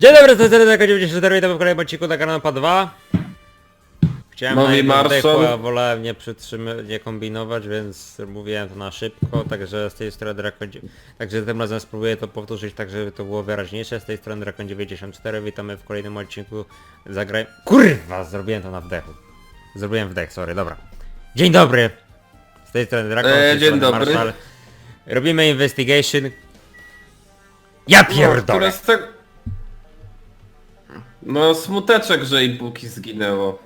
Dzień dobry, to jest Redek 94, witam w kolejnym odcinku na kanale PA2. Chciałem Mówi na Marson. dechu, a wolałem nie nie kombinować, więc mówiłem to na szybko, także z tej strony Drakon... Także tym razem spróbuję to powtórzyć tak, żeby to było wyraźniejsze. Z tej strony Drakon 94, witamy w kolejnym odcinku. Zagraj... Kurwa, zrobiłem to na wdechu. Zrobiłem wdech, sorry, dobra. Dzień dobry! Z tej strony Drakon, z tej E, dzień strony dobry. Marszal. Robimy investigation. Ja No, pierdolę! które z tego... No smuteczek, że i Buki zginęło.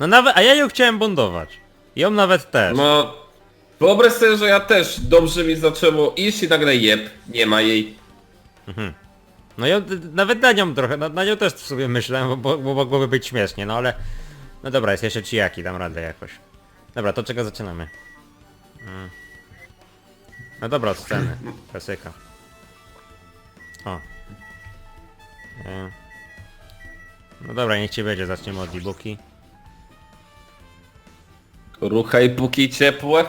No nawet, a ja ją chciałem bundować. Ją nawet też. No... Wyobraź sobie, że ja też dobrze mi zaczęło iść i nagle jeb, nie ma jej. No ją, d- nawet na nią trochę, na, na nią też w sobie myślałem, bo, bo, bo mogłoby być śmiesznie, no ale... No dobra, jest jeszcze Chiaki, dam radę jakoś. Dobra, to czego zaczynamy? Mm. No dobra, od sceny. Klasyka. O. E. No dobra, niech ci będzie, zaczniemy od e-booki. Ruchaj Buki ciepłe.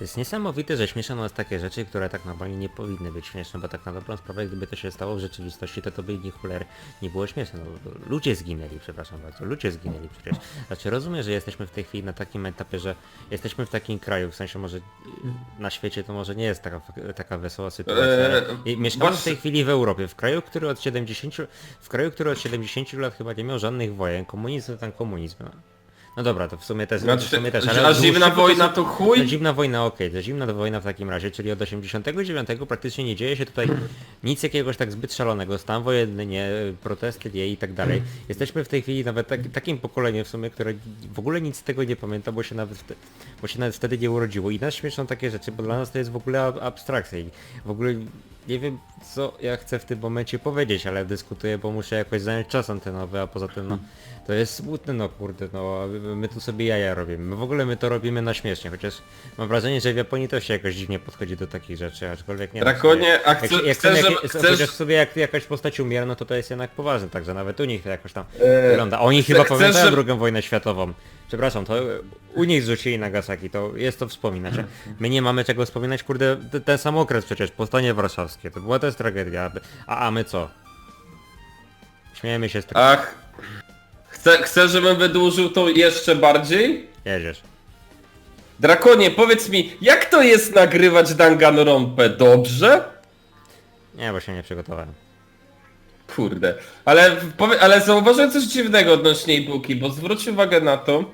To jest niesamowite, że śmieszą nas takie rzeczy, które tak normalnie nie powinny być śmieszne, bo tak na dobrą sprawę, gdyby to się stało w rzeczywistości, to to by nie chuler nie było śmieszne. No, ludzie zginęli, przepraszam bardzo, ludzie zginęli przecież. Znaczy rozumiem, że jesteśmy w tej chwili na takim etapie, że jesteśmy w takim kraju, w sensie może na świecie to może nie jest taka, taka wesoła sytuacja. Eee, mieszkamy w tej chwili w Europie, w kraju, który od 70, w kraju, który od 70 lat chyba nie miał żadnych wojen, komunizm to tam komunizm. No, no dobra, to w sumie też, w Znaczy, sumie też, a zimna wojna to- to chuj? no zimna wojna, okej, to zimna wojna w takim razie, czyli od 89 praktycznie nie dzieje się tutaj nic jakiegoś tak zbyt szalonego, stan wojenny nie, protesty nie i tak dalej. Jesteśmy w tej chwili nawet tak, takim pokoleniem w sumie, które w ogóle nic z tego nie pamięta, bo się nawet, wte, bo się nawet wtedy nie urodziło i nas śmieszą takie rzeczy, bo dla nas to jest w ogóle ab- abstrakcja i w ogóle nie wiem co ja chcę w tym momencie powiedzieć, ale dyskutuję, bo muszę jakoś zająć czas antenowy, a poza tym no to jest smutne no kurde, no my- tu sobie jaja robimy. My w ogóle my to robimy na śmiesznie, chociaż mam wrażenie, że w Japonii też się jakoś dziwnie podchodzi do takich rzeczy, aczkolwiek nie Drakonie, a chcę- jak, chcesz, jak, chcesz- chociaż sobie jak jakaś postać umiera, no to to jest jednak poważne, także nawet u nich to jakoś tam Eee, wygląda. Oni chyba chcesz, pamiętają żeby- drugą wojnę światową. Przepraszam, to u nich zrzucili Nagasaki, to jest to wspominać. My nie mamy czego wspominać, kurde, ten sam okres przecież, powstanie warszawskie, to była też tragedia, a, a my co? Śmiejemy się z tego, Ach... Chcę, chcę, żebym wydłużył to jeszcze bardziej? jedziesz. Drakonie, powiedz mi, jak to jest nagrywać Danganronpę? Dobrze? Nie, bo się nie przygotowałem. Kurde. Ale, powie, ale zauważyłem coś dziwnego odnośnie e-booki, bo zwróć uwagę na to,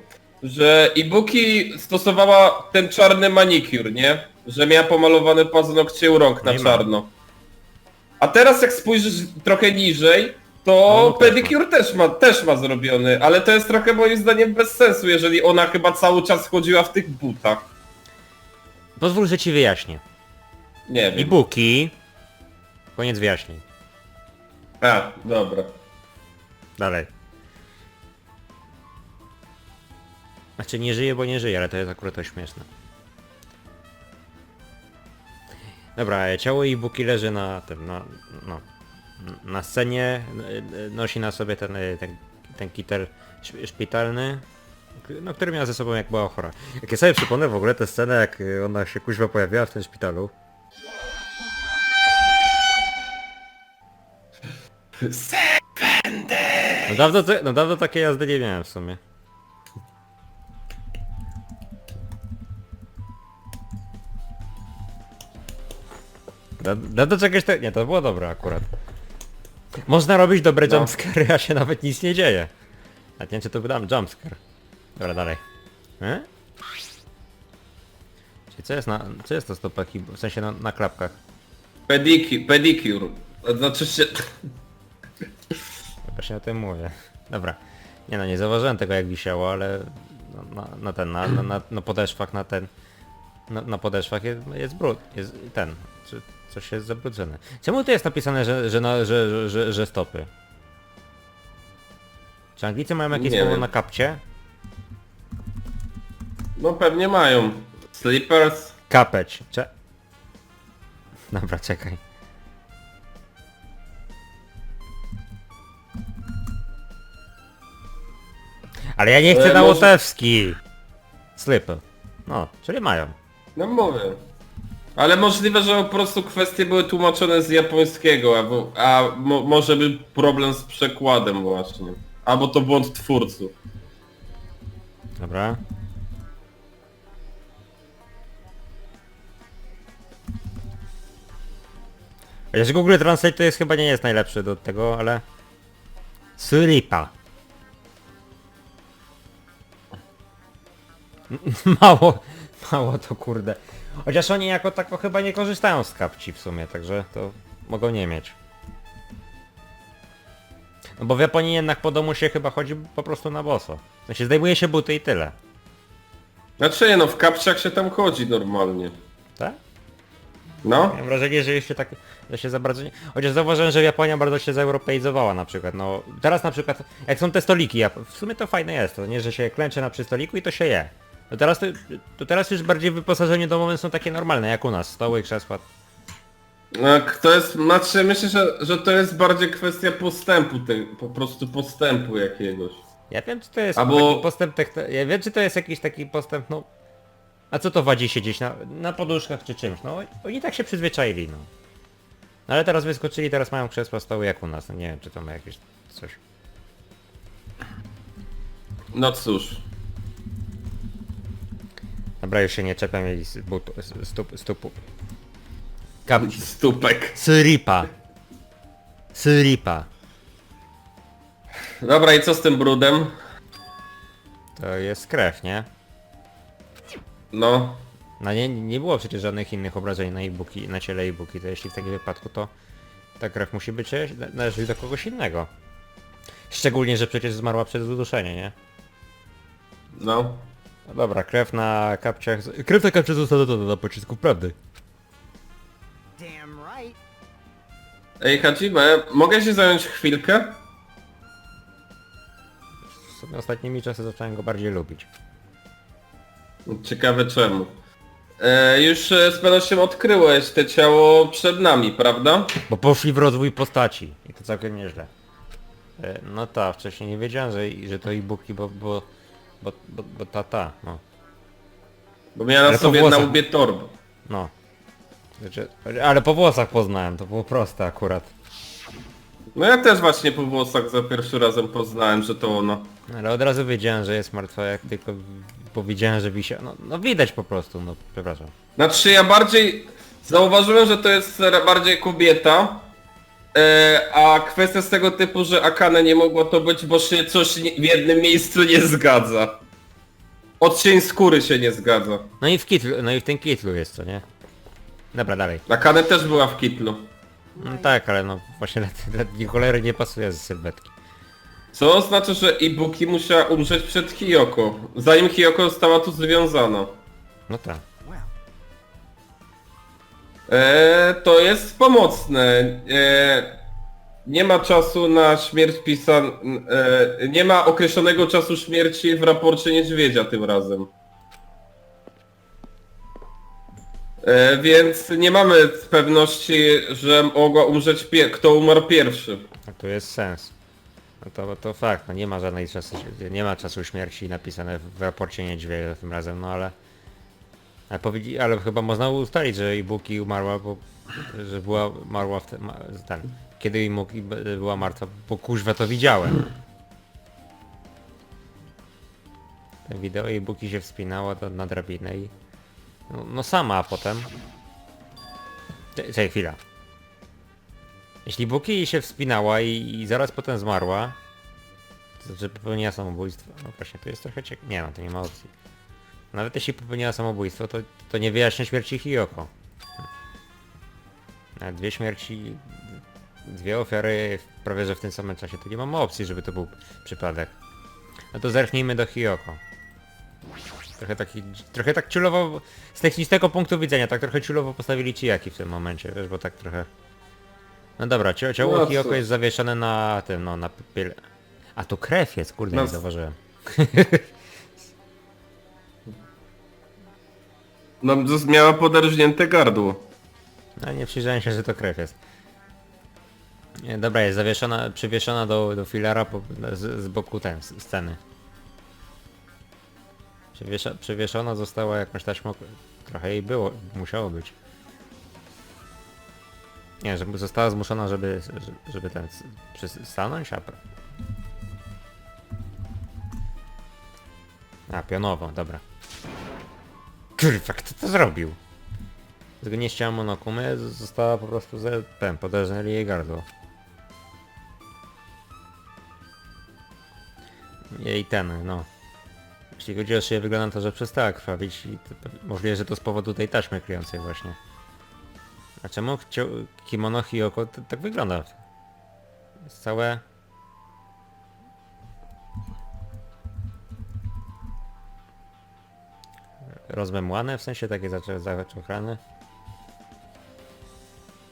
że e-booki stosowała ten czarny manicure, nie? Że miała pomalowany paznokcie u rąk na i ma. czarno. A teraz jak spojrzysz trochę niżej, to no też pedicure też ma, też ma zrobiony, ale to jest trochę moim zdaniem bez sensu, jeżeli ona chyba cały czas chodziła w tych butach. Pozwól, że ci wyjaśnię. Nie wiem. E-booki... Koniec wyjaśnień. A, dobra. Dalej. Znaczy nie żyje, bo nie żyje, ale to jest akurat to śmieszne. Dobra, ciało e-booki leży na tym, na, no, na scenie, e, e, nosi na sobie ten, e, ten, ten kitel szp- szpitalny, no, który miała ze sobą jak była chora. Jak ja sobie przypomnę w ogóle tę scenę, jak ona się kuźwa pojawiła w tym szpitalu. No dawno, no dawno takiej jazdy nie miałem w sumie. Da- Dawno czegoś te... Nie, to było dobre akurat. Można robić dobre No. jumpscary, a się nawet nic nie dzieje. Nawet nie wiem czy to wydam jumpscare. Dobra, dalej. E? Czyli co jest na... Co jest to stopaki? W sensie na, na klapkach. Pedicure, pedicure. Znaczy się... Właśnie o tym mówię. Dobra. Nie no, nie zauważyłem tego jak wisiało, ale no, na, na ten, na, na, na, na podeszwach, na ten, na, na podeszwach jest, jest brud, jest ten, czy coś jest zabrudzone. Czemu tu jest napisane, że, że, na, że, że, że, stopy? Czy Anglicy mają jakieś Nie słowo wiem. na kapcie? No pewnie mają. Slippers. Kapeć. Cze... Dobra, czekaj. Ale ja nie chcę E, na łotewski. Slipy. No, czyli mają. No mówię. Ale możliwe, że po prostu kwestie były tłumaczone z japońskiego, a mo, może był problem z przekładem właśnie. Albo to błąd twórców. Dobra. Chociaż Google Translate to jest chyba nie jest najlepszy do tego, ale... Suripa. Mało, mało to kurde. Chociaż oni jako tako chyba nie korzystają z kapci w sumie, także to mogą nie mieć. No bo w Japonii jednak po domu się chyba chodzi po prostu na boso. Się zdejmuje się buty i tyle. Znaczy nie no, w kapciach się tam chodzi normalnie. Tak? No. Mam wrażenie, że jeszcze tak, że się za bardzo nie... Chociaż zauważyłem, że Japonia bardzo się zeuropeizowała na przykład, no... Teraz na przykład, jak są te stoliki, w sumie to fajne jest, to nie, że się klęcze na przy stoliku i to się je. No teraz to, to teraz już bardziej wyposażenie domowe są takie normalne, jak u nas, stoły, krzesła. No, to jest, znaczy myślę, że, że to jest bardziej kwestia postępu, tej, po prostu postępu jakiegoś. Ja wiem, czy to jest Albo- taki postęp techn... Ja wiem, czy to jest jakiś taki postęp, no... A co to wadzi siedzieć na, na poduszkach czy czymś? No oni tak się przyzwyczaili, no. No ale teraz wyskoczyli, teraz mają krzesła, stoły jak u nas, no nie wiem, czy to ma jakieś coś... No cóż. Dobra, już się nie czepiam jej z butu, z stup, stupu. Kapci. Stupek. Syripa. Syripa. Dobra i co z tym brudem? To jest krew, nie? No. No nie, nie było przecież żadnych innych obrażeń na e-booki, na ciele e-booki, to jeśli w takim wypadku to ta krew musi być czyjeś- należeć do kogoś innego. Szczególnie, że przecież zmarła przez uduszenie, nie? No. No dobra, krew na kapciach... z- Krew na kapciach została dodana na pocisku prawdy. Damn right. Ej Hadzime, mogę się zająć chwilkę? W sumie ostatnimi czasy zacząłem go bardziej lubić. Ciekawe czemu. E, już e, z pewnością odkryłeś te ciało przed nami, prawda? Bo poszli w rozwój postaci i to całkiem nieźle. E, No ta, wcześniej nie wiedziałem, że, że to e-booki, bo, bo, bo, bo, bo ta, ta, no. Bo miała Ale sobie na włosach. łbie torbę. No. Znaczy, ale po włosach poznałem, to było proste akurat. No ja też właśnie po włosach za pierwszy razem poznałem, że to ona. Ale od razu wiedziałem, że jest martwa, jak tylko powiedziałem, że wisia... No, no widać po prostu, no przepraszam. Znaczy ja bardziej zauważyłem, że to jest ra- bardziej kobieta, a kwestia z tego typu, że Akane nie mogło to być, bo się coś w jednym miejscu nie zgadza. Odcień skóry się nie zgadza. No i w kitlu, no i w tym kitlu jest co, nie? Dobra, dalej. Akane też była w kitlu. No tak, ale no właśnie dla, dla cholery nie pasuje z sylwetki. Co oznacza, że Ibuki musiała umrzeć przed Hiyoko, zanim Hiyoko została tu związana. No tak. E, to jest pomocne. E, nie ma czasu na śmierć pisan... E, nie ma określonego czasu śmierci w raporcie niedźwiedzia tym razem. E, więc nie mamy pewności, że mogła umrzeć pie... kto umarł pierwszy. No to jest sens. No to, to fakt, no nie ma żadnej czasu, nie ma czasu śmierci napisane w raporcie niedźwiedzia tym razem, no ale... Ale, powiedzi, ale chyba można ustalić, że Ibuki umarła, bo... że była umarła w ten, ten kiedy była martwa, bo kuźwa to widziałem. Ten wideo Ibuki się wspinała do, na drabinę i... No, no sama, a potem... Cze- Czekaj, chwila. Jeśli Buki się wspinała i, i zaraz potem zmarła, to znaczy popełniła samobójstwo. No właśnie, to jest trochę ciekawe. Nie no, to nie ma opcji. Nawet jeśli popełniła samobójstwo, to, to nie wyjaśnia śmierci Hiyoko. A dwie śmierci, dwie ofiary prawie że w tym samym czasie, to nie mamy opcji, żeby to był przypadek. No to zerknijmy do Hiyoko. Trochę taki, trochę tak ciulowo, z technicznego punktu widzenia, tak trochę ciulowo postawili Chiyaki w tym momencie, wiesz, bo tak trochę... No dobra, cio- ciało No Hiyoko jest zawieszone na tym, no na. A to krew jest, kurde, No nie zauważyłem. No z- miała poderżnięte gardło. No nie przyjrzałem się, że to krew jest. Nie, dobra, jest zawieszona, przywieszona do, do filara po, z, z boku ten, s- sceny. Przywiesza, przywieszona została jakąś taśmą trochę jej było, musiało być. Nie, żeby została zmuszona, żeby, żeby ten, przy- stanąć, a... A, pionowo, dobra. Kurwa, kto to zrobił? Tylko nie monokumy, została po prostu ze... ten, poderżnęli jej gardło. Jej ten, no. Jeśli chodzi o szyję, wygląda na to, że przestała krwawić i to, możliwe, że to z powodu tej taśmy kryjącej właśnie. A czemu kimono Hiyoko tak wygląda? Jest całe... Rozmemłane, w sensie takie zaczochrane.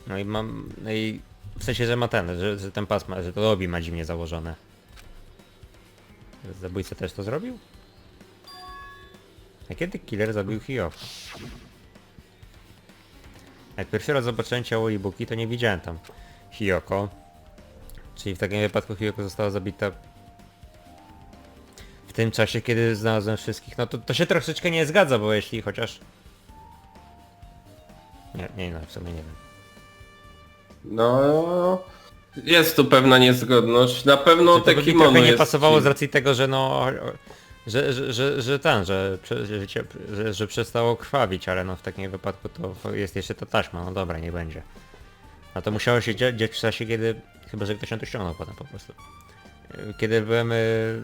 No i mam... No i w sensie, że ma ten, że, że ten pas ma, że to obi ma dziwnie założone. Zabójca też to zrobił? A kiedy killer zabił Hiyoko? Jak pierwszy raz zobaczyłem ciało Ibuki, to nie widziałem tam Hiyoko. Czyli w takim wypadku Hiyoko została zabita tym czasie, kiedy znalazłem wszystkich. No to, to się troszeczkę nie zgadza, bo jeśli chociaż... Nie, nie, no w sumie nie wiem. No... Jest tu pewna niezgodność. Na pewno to te by mi kimono trochę nie jest... pasowało z racji tego, że no... Że, że, że, że ten, że, że, cię- że, że przestało krwawić, ale no w takim wypadku to jest jeszcze ta taśma, no dobra, nie będzie. A to musiało się dzie- dziać w czasie, kiedy... Chyba, że ktoś ją tu ściągnął potem po prostu. Kiedy byłem... yy,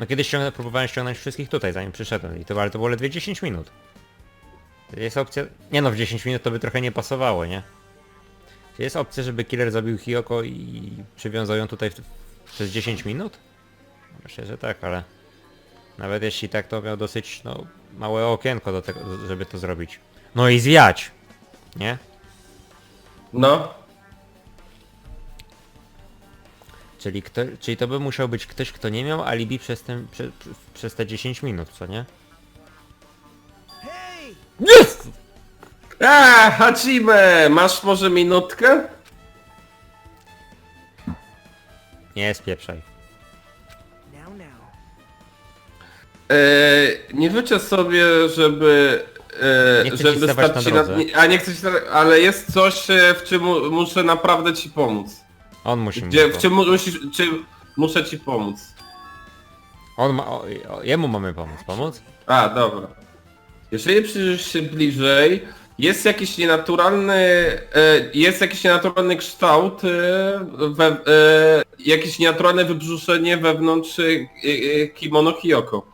No kiedy ściągnę, próbowałem ściągnąć wszystkich tutaj, zanim przyszedłem. I to, ale to było ledwie 10 minut. Jest opcja... Nie no, w 10 minut to by trochę nie pasowało, nie? Czy jest opcja, żeby killer zabił Hiyoko i przywiązał ją tutaj w, przez 10 minut? Myślę, że tak, ale... Nawet jeśli tak, to miał dosyć, no, małe okienko do tego, żeby to zrobić. No i zwiać! Nie? No. Czyli, kto, czyli to by musiał być ktoś, kto nie miał alibi przez, ten, prze, przez te 10 minut, co nie? Jest! Eee, Hajime! Masz może minutkę? Nie spieprzaj. Now, now. Eee, nie życzę sobie, żeby... E, Nie chcę ci żeby stawać na ci na, drodze. nie, A nie chcę ci ale jest coś, e, w czym mu- muszę naprawdę ci pomóc. On musi mi Gdzie, po- w czym mu- musisz, czym muszę ci pomóc. On ma, o, o, jemu mamy pomóc. Pomóc? A, dobra. Jeżeli przyjrzysz się bliżej, jest jakiś nienaturalny, e, jest jakiś nienaturalny kształt, e, we, e, jakieś nienaturalne wybrzuszenie wewnątrz e, e, kimono Hiyoko.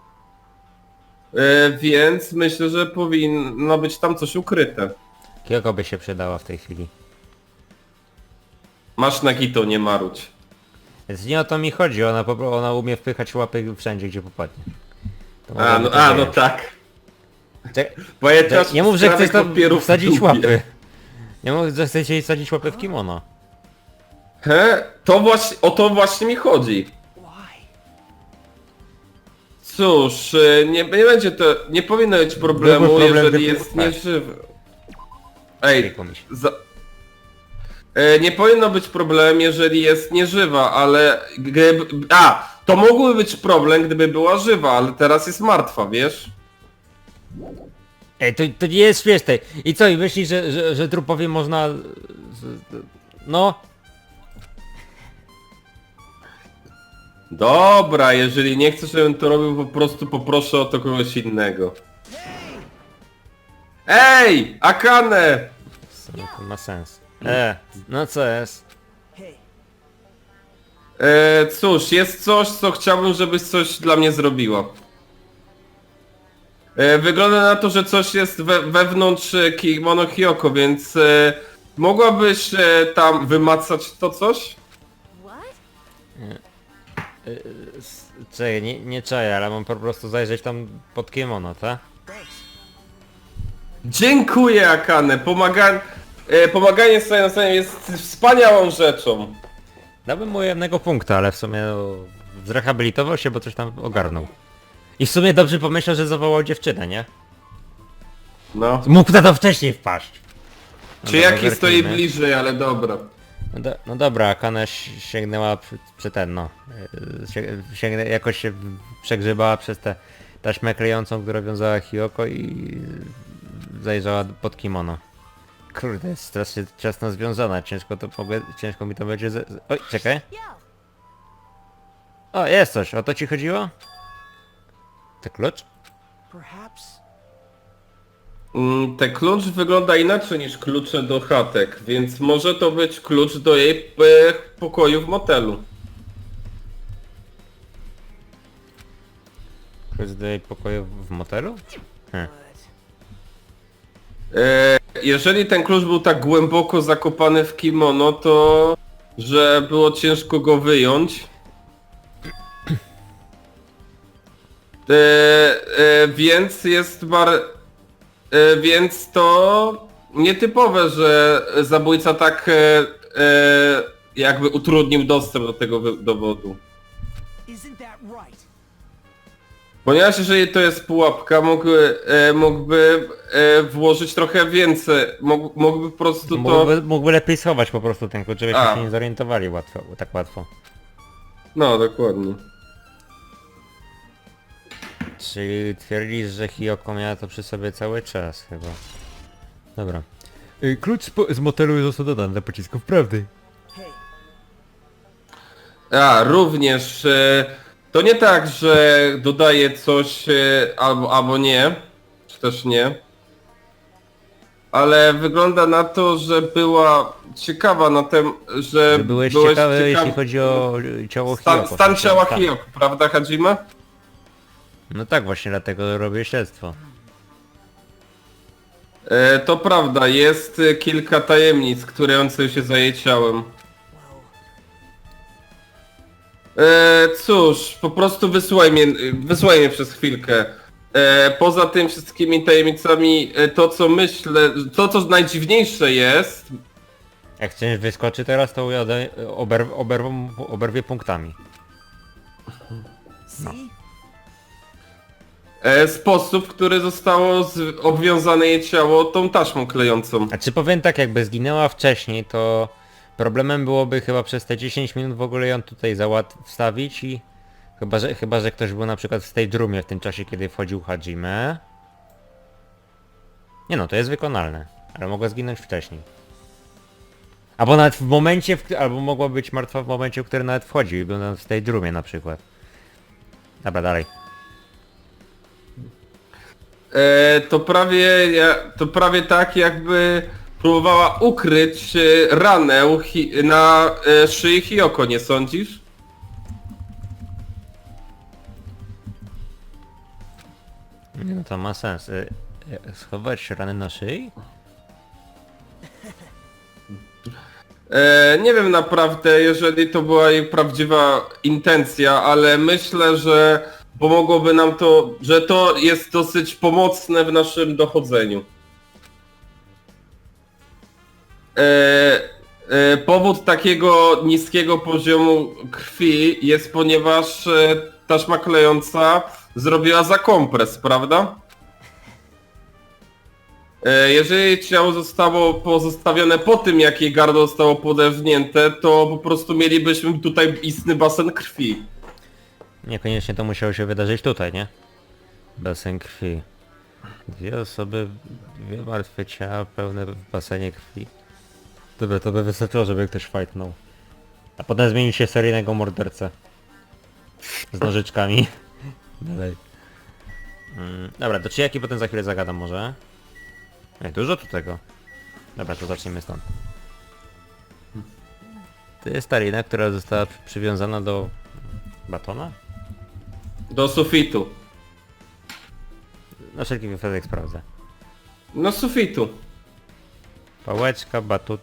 E, więc myślę, że powinno być tam coś ukryte. Kyoko by się przydała w tej chwili. Masz Nagito, nie marudź. Więc nie o to mi chodzi, ona, po, pro- ona umie wpychać łapy wszędzie, gdzie popadnie. To A, no, to a, no tak. Czek- Bo ja Czek- teraz Nie mów, że chcesz tam wsadzić łapy. Nie mów, że chcecie jej wsadzić łapy w kimono. He? To właśnie, o to właśnie mi chodzi. Cóż, e, nie, nie będzie to, nie powinno być problemu, Byłby problem, jeżeli gdyby- jest tak. nieżywy. Ej, Klikło mi się. za... e, nie powinno być problem, jeżeli jest nieżywa, ale gdyby... A, to mógłby być problem, gdyby była żywa, ale teraz jest martwa, wiesz? Ej, to, to nie jest śmieszne. I co, i myślisz, że, że, że trupowi można... z- No, Dobra, jeżeli nie chcesz, żebym to robił, po prostu poproszę o to kogoś innego. Ej! Akane! to ma sens. E, no co jest? E, cóż, jest coś, co chciałbym, żebyś coś dla mnie zrobiła. E, wygląda na to, że coś jest we, wewnątrz e, kimono Hyoko, więc e, mogłabyś e, tam wymacać to coś? What? S- Czekaj, nie, nie czaję, ale mam po prostu zajrzeć tam pod kimono, tak? Dziękuję Akane, Pomaga... E, pomaganie sobie nawzajem jest wspaniałą rzeczą. Dałbym mu jednego punkta, ale w sumie no, zrehabilitował się, bo coś tam ogarnął. I w sumie dobrze pomyślał, że zawołał dziewczynę, nie? No. Mógł na to wcześniej wpaść. No Czy dobra, jaki stoi zerknijmy. bliżej, ale dobra. No, do, no dobra, Akane ś- sięgnęła przy, przy ten, no. Yy, sie- Sięgnę, jakoś się przegrzebała przez tę taśmę klejącą, która wiązała Hyoko i zajrzała pod kimono. Kurde, jest strasznie ciasno związana, ciężko to mogę, ciężko mi to będzie z... z- Oj, czekaj. O, jest coś, o to ci chodziło? To klucz? Perhaps. Mm, Ten klucz wygląda inaczej niż klucze do chatek, więc może to być klucz do jej e, pokoju w motelu. Klucz do jej pokoju w motelu? Hm. E, jeżeli ten klucz był tak głęboko zakopany w kimono, to że było ciężko go wyjąć. E, e, więc jest bar... E, więc to nietypowe, że zabójca tak e, e, jakby utrudnił dostęp do tego dowodu. isn't that right? Ponieważ jeżeli to jest pułapka, mógłby, e, mógłby e, włożyć trochę więcej, mógł, mógłby po prostu to... Mógłby, mógłby lepiej schować po prostu ten klucz, żebyśmy A. się nie zorientowali łatwo, tak łatwo. No, dokładnie. Czyli twierdzisz, że Hiyoko miała to przy sobie cały czas chyba. Dobra. Y, Klucz z, po- z motelu został dodany dla pocisków prawdy. A, również e, to nie tak, że dodaje coś e, albo, albo nie, czy też nie. Ale wygląda na to, że była ciekawa na tym, że, Że byłeś ciekawy, ciekaw- jeśli chodzi o y, ciało stan, Hiyoko. stan tak? ciała Tak. Hiyoko, prawda Hajime? No tak, właśnie dlatego robię śledztwo. E, to prawda, jest e, kilka tajemnic, któręce się za jej ciałem. E, cóż, po prostu wysłuchaj mnie, wysłuchaj mnie przez chwilkę. E, poza tym wszystkimi tajemnicami, e, to co myślę, to co najdziwniejsze jest, Jak chcesz wyskoczy teraz, to ujadę, ober, ober, oberwie punktami. see? e, sposób, w który zostało z, obwiązane jej ciało tą taśmą klejącą. A czy powiem tak, jakby zginęła wcześniej, to problemem byłoby chyba przez te 10 minut w ogóle ją tutaj załat wstawić i... Chyba że, chyba, że ktoś był na przykład w tej drumie w tym czasie, kiedy wchodził Hajime. Nie no, to jest wykonalne. Ale mogła zginąć wcześniej. Albo nawet w momencie, w, albo mogła być martwa w momencie, w którym nawet wchodził i był w tej drumie na przykład. Dobra, dalej. E, to prawie, to prawie tak jakby próbowała ukryć e, ranę hi, na e, szyi Hiyoko, nie sądzisz? Nie, No to ma sens. Y, y, Schować rany na szyi? E, nie wiem naprawdę, jeżeli to była jej prawdziwa intencja, ale myślę, że pomogłoby nam to, że to jest dosyć pomocne w naszym dochodzeniu. Powód takiego niskiego poziomu krwi jest ponieważ e, taśma klejąca zrobiła zakompres, prawda? E, Jeżeli ciało zostało pozostawione po tym, jak jej gardło zostało podewnięte, to po prostu mielibyśmy tutaj istny basen krwi. Niekoniecznie to musiało się wydarzyć tutaj, nie? Basen krwi. Dwie osoby, dwie martwe ciała pełne w basenie krwi. Dobra, to by wystarczyło, żeby ktoś fightnął. A potem zmienił się w seryjnego mordercę. Z nożyczkami. Dalej. Mm, dobra, do jaki potem za chwilę zagadam może? Ej, dużo tu tego. Dobra, to zacznijmy stąd. To jest ta lina, która została przy- przywiązana do... batona? Do sufitu. Na wszelki wypadek sprawdzę. No sufitu. Pałeczka, batut.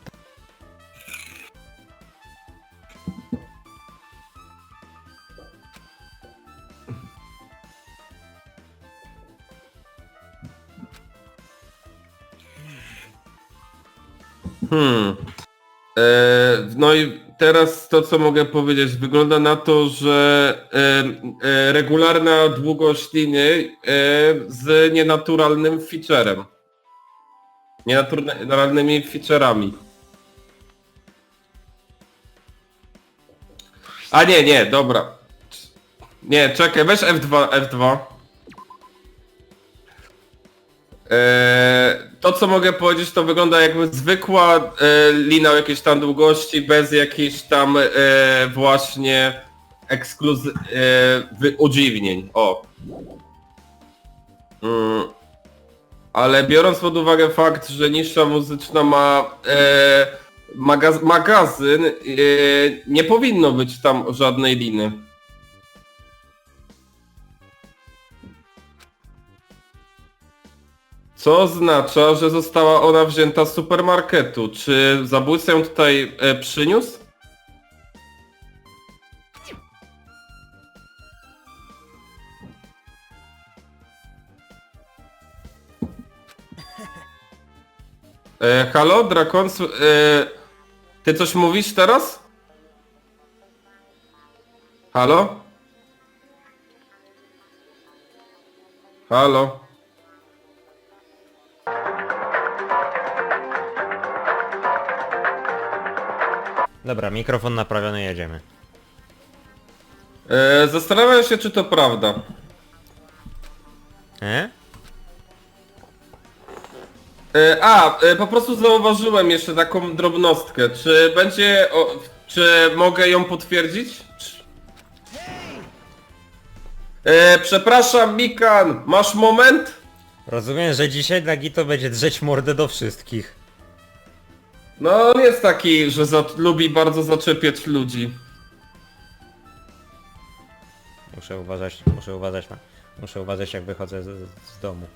No i teraz to co mogę powiedzieć, wygląda na to, że e, e, regularna długość liny e, z nienaturalnym featurem. Nienaturalnymi featurami. A nie, nie, dobra. Nie, czekaj, weź F2, F2. To co mogę powiedzieć to wygląda jakby zwykła e, lina o jakiejś tam długości bez jakichś tam e, właśnie ekskluzy... E, udziwnień. O. Mm. Ale biorąc pod uwagę fakt, że nisza muzyczna ma e, magaz magazyn, e, nie powinno być tam żadnej liny. Co oznacza, że została ona wzięta z supermarketu. Czy zabójca ją tutaj e, przyniósł? E, halo, Drakon? s- E, ty coś mówisz teraz? Halo? Halo? Dobra, mikrofon naprawiony, jedziemy. E, zastanawiam się, czy to prawda. E? E, a, e, po prostu zauważyłem jeszcze taką drobnostkę. Czy będzie... O, czy mogę ją potwierdzić? Czy- E, przepraszam, Mikan, masz moment? Rozumiem, że dzisiaj Nagito będzie drzeć mordę do wszystkich. No, on jest taki, że za, lubi bardzo zaczepiać ludzi. Muszę uważać, muszę uważać na... Muszę uważać jak wychodzę z, z domu.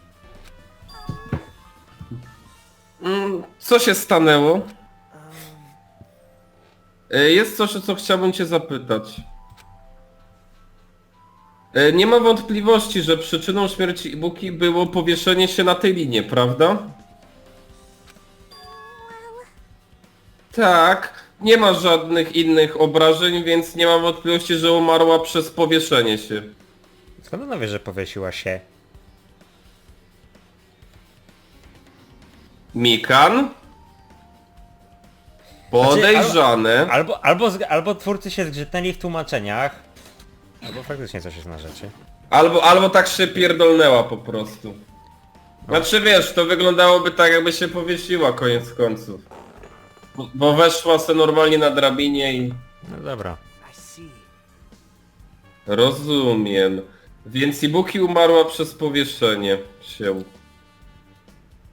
Mm, co się stanęło? E, Jest coś, o co chciałbym cię zapytać. E, Nie ma wątpliwości, że przyczyną śmierci Ibuki było powieszenie się na tej linie, prawda? Tak, nie ma żadnych innych obrażeń, więc nie mam wątpliwości, że umarła przez powieszenie się. Skąd ona wie, że powiesiła się? Mikan? Podejrzane. Albo, albo, z- albo twórcy się zgrzytnęli w tłumaczeniach, albo faktycznie coś jest na rzeczy. Albo, albo tak się pierdolnęła po prostu. Znaczy wiesz, to wyglądałoby tak jakby się powiesiła koniec końców. Bo, bo weszła se normalnie na drabinie i... No dobra. I see. Rozumiem. Więc Ibuki umarła przez powieszenie się.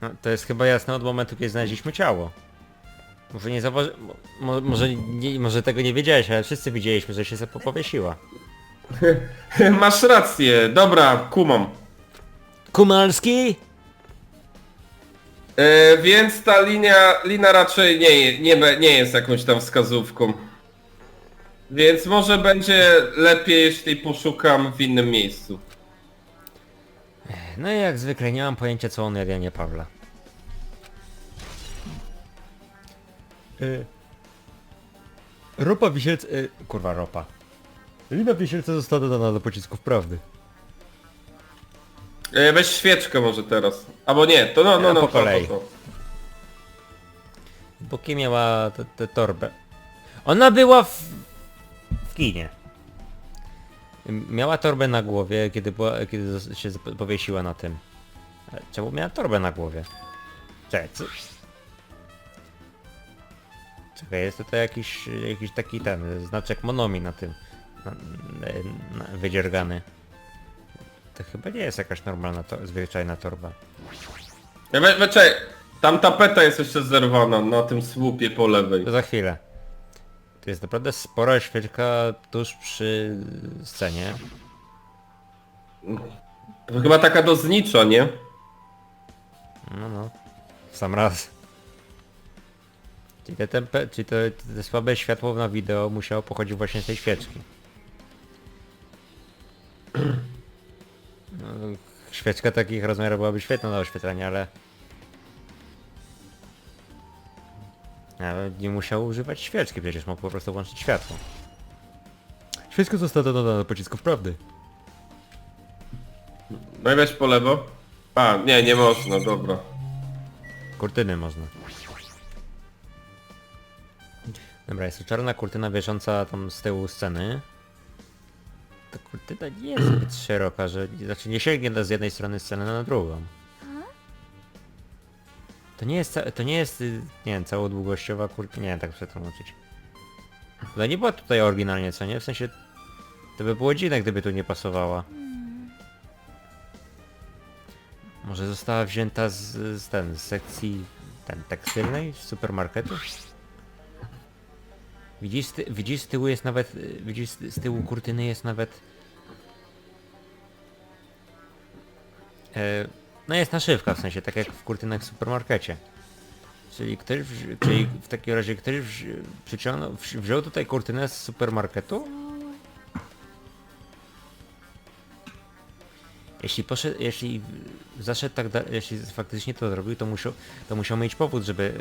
No, to jest chyba jasne od momentu, kiedy znaleźliśmy ciało. Może nie zauważy... mo- Może, nie, może tego nie wiedziałeś, ale wszyscy widzieliśmy, że się sobie powiesiła. Masz rację, dobra, kumam. Kumalski? E, więc ta linia, lina raczej nie, nie, be- nie jest jakąś tam wskazówką. Więc może będzie lepiej, jeśli poszukam w innym miejscu. No i jak zwykle nie mam pojęcia co on jadł, nie Pawła. Y... Ropa wisielca... Y... Kurwa ropa. Lina wisielca została dodana do pocisków prawdy. E, weź świeczkę może teraz. Albo nie, to no, no, no, po to, kolei. to, to. Boki miała tę torbę. Ona była w... w kinie. Miała torbę na głowie, kiedy, była, kiedy zos- się zap- powiesiła na tym. Ale Czemu miała torbę na głowie? Czekaj, co? Czekaj, jest tutaj jakiś, jakiś taki ten, znaczek Monomi na tym. Na, na, na, wydziergany. To chyba nie jest jakaś normalna, to, zwyczajna torba. Ja we, we, czekaj, tam tapeta jest jeszcze zerwana na tym słupie po lewej. To za chwilę. To jest naprawdę spora świeczka tuż przy scenie. To chyba taka do znicza, nie? No no. W sam raz. Czyli te, tempe, czyli te, te słabe światło na wideo musiało pochodzić właśnie z tej świeczki. Świeczka takich rozmiarów byłaby świetna na oświetlenie, ale... Ale nie musiał używać świeczki, przecież mógł po prostu włączyć światło. Świeczka została dodana do pocisków prawdy. No i weź po lewo. A, nie, nie można, dobra. Kurtyny można. Dobra, jest to czarna kurtyna wiesząca tam z tyłu sceny. Kurtyna nie jest zbyt szeroka, że znaczy nie sięgnie z jednej strony sceny na drugą. To nie jest, to nie jest, y, nie wiem, całodługościowa kurka, nie wiem, tak przetłumaczyć. Ale nie była tutaj oryginalnie, co nie? W sensie, to by było dziwne, gdyby tu nie pasowała. Może została wzięta z, z ten, z sekcji ten, tekstylnej z supermarketu? Widzisz, z ty, widzisz z tyłu jest nawet, y, widzisz z tyłu kurtyny jest nawet no jest naszywka w sensie, tak jak w kurtynach w supermarkecie. Czyli ktoś, czyli w takim razie ktoś przyciągnął, wzi- wziął tutaj kurtynę z supermarketu? Jeśli poszedł, jeśli zaszedł tak, da- jeśli faktycznie to zrobił, to musiał, to musiał mieć powód, żeby,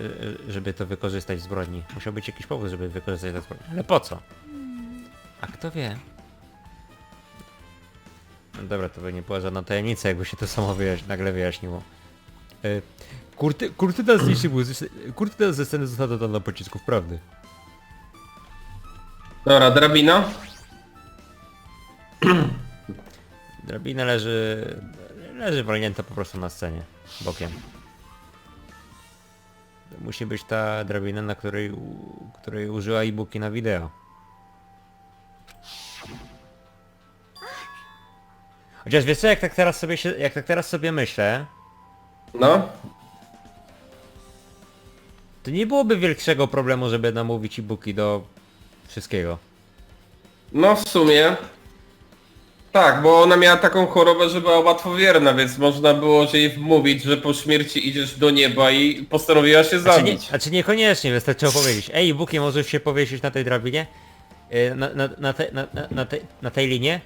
e, żeby to wykorzystać w zbrodni. Musiał być jakiś powód, żeby wykorzystać to zbrodni. Ale po co? A kto wie? No dobra, to by nie była żadna tajemnica, jakby się to samo wyjaś nagle wyjaśniło. E, kurty, kurtyna z niczym, kurtyna ze sceny została dodana do pocisków prawdy. Dobra, drabina. Drabina leży... leży walnięta po prostu na scenie, bokiem. To musi być ta drabina, na której, u- której użyła e-booki na wideo. Chociaż wiesz co, jak tak teraz sobie się, jak tak teraz sobie myślę, No. to nie byłoby większego problemu, żeby namówić e-booki do wszystkiego. No w sumie. Tak, bo ona miała taką chorobę, że była łatwowierna, więc można było że jej wmówić, że po śmierci idziesz do nieba i postanowiła się Znaczy, nie, zabić. znaczy niekoniecznie, wystarczyło powiedzieć Ej, Buki, możesz się powiesić na tej drabinie? Na, na, na, te, na, na, na, tej, na tej linie?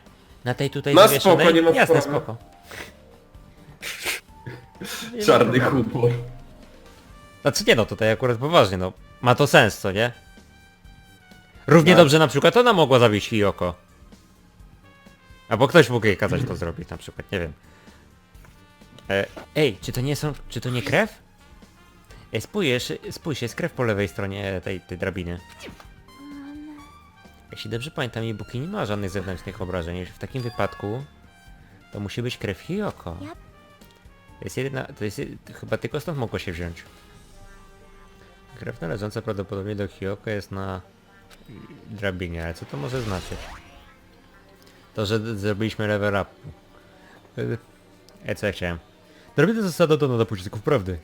Na tej tutaj Na zawieszonej? spoko, nie ma Jasne, spoko. Czarny problemu. humor. Znaczy nie no, tutaj akurat poważnie, no. Ma to sens, co nie? Równie Tak. dobrze na przykład ona mogła zabić Hiyoko. Albo ktoś mógł jej kazać to zrobić na przykład, nie wiem. E, ej, czy to nie są, czy to nie krew? Ej, spójrz, spójrz, jest krew po lewej stronie tej, tej drabiny. Jeśli dobrze pamiętam, jej Buki nie ma żadnych zewnętrznych obrażeń. W takim wypadku to musi być krew Hiyoko. To jest jedyna, to jest, chyba tylko stąd mogło się wziąć. Krew należąca prawdopodobnie do Hiyoko jest na drabinie, ale co to może znaczyć? To, że zrobiliśmy level up. E, co ja chciałem? Drabina została dodana do pocisków prawdy.